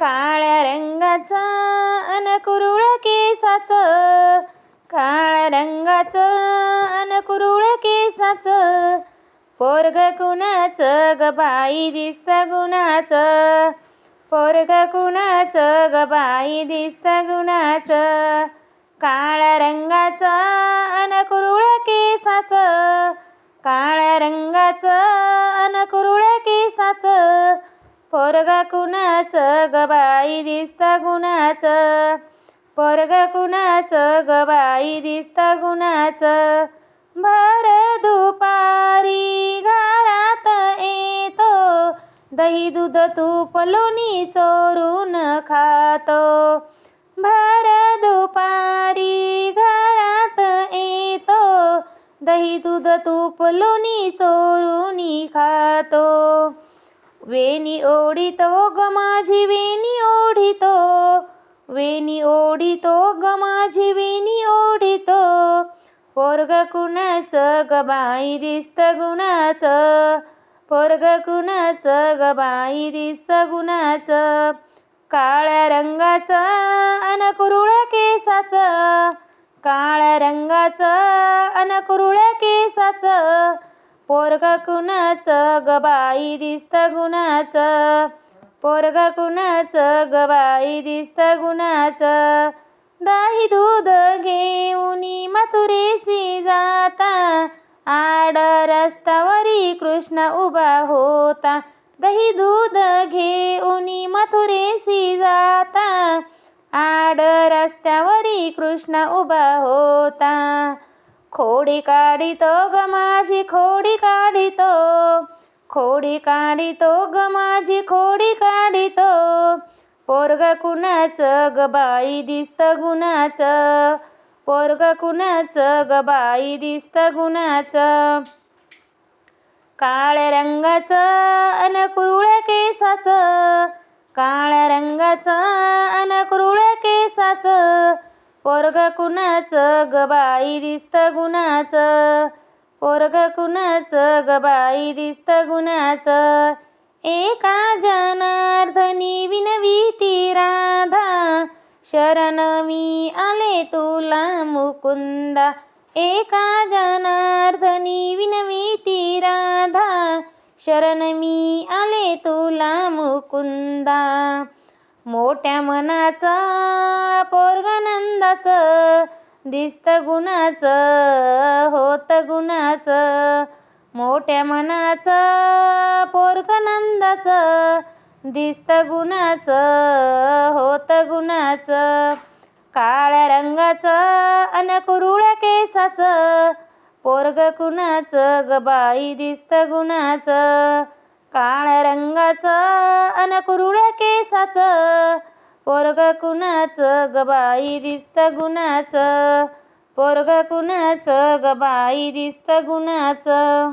काळ्या रंगाचा अन कुरुळ केसाच. काळ्या रंगाचं अन कुरुळ केसाचं. पोरग कुणाचं ग बाई दिसत गुणाचं. पोरग कुणाचं ग बाई दिसत गुणाचं. काळ्या रंगाचं अन कुरुळ केसाचं. काळ्या रंगाचं अन कुरुळ केसाचं. पोरग कुणाचं ग बाई दिसत गुणाचं. पोरग कुणाचं ग बाई दिसत गुणाचं. भर दुपारी घरात येतो. दही दूध तूप लोणी चोरून खातो. भर दुपारी घरात येतो. दही दूध तूप लोणी चोरून खातो. वेणी ओढितो ग माझी वेणी ओढितो. वेणी ओढितो ग माझी वेणी ओढितो. पोरग कुणाचं ग बाई दिसत गुणाचं. पोरग कुणाचं ग बाई दिसत गुणाचं. काळ्या रंगाचं अन कुरुळ्या केसाचं. काळ्या रंगाचं अन कुरुळ्या केसाचं. पोरग कुणाचं गबाई दिसत गुणाचं? पोरग कुणाचं गबाई दिसत गुणाचं? दही दूध घेऊन मथुरेसी जाता. आड रस्त्यावरी कृष्ण उभा होता. दही दूध घेऊन मथुरेसी जाता. आड रस्त्यावरी कृष्ण उभा होता. खोडी काढितो ग माझी खोडी काढितो. खोडी काढितो ग माझी खोडी काढितो. पोरग कुणाचं ग बाई दिसत गुणाचं? पोरग कुणाचं ग बाई दिसत गुणाचं? काळ्या रंगाचं अन कुरुळ्या केसाचं. काळ्या रंगाचं अन कुरुळ्या केसाचं. पोरग कुणाच गबाई दिसत गुणाचं? पोरग कुणाच गबाई दिसत गुणाचं? एका जनार्दनी विनवीती राधा. शरण मी आले तुला मुकुंदा. एका जनार्दनी विनवीती राधा. शरण मी आले तुला मुकुंदा. मोठ्या मनाचा पोरगानंदाचं दिसत गुणाचं होत गुणाचं. मोठ्या मनाचं पोरगानंदाचं दिसत गुणाचं होत गुणाचं. काळ्या रंगाचं अन कुरुळ्या केसाचं पोरग कुणाचं गबाई बाई दिसत गुणाचं. काळ्या रंगाचं अन कुरुळ्या केसाचं पोरग कुणाचं ग बाई दिसत गुणाचं. पोरग कुणाचं ग बाई दिसत गुणाचं.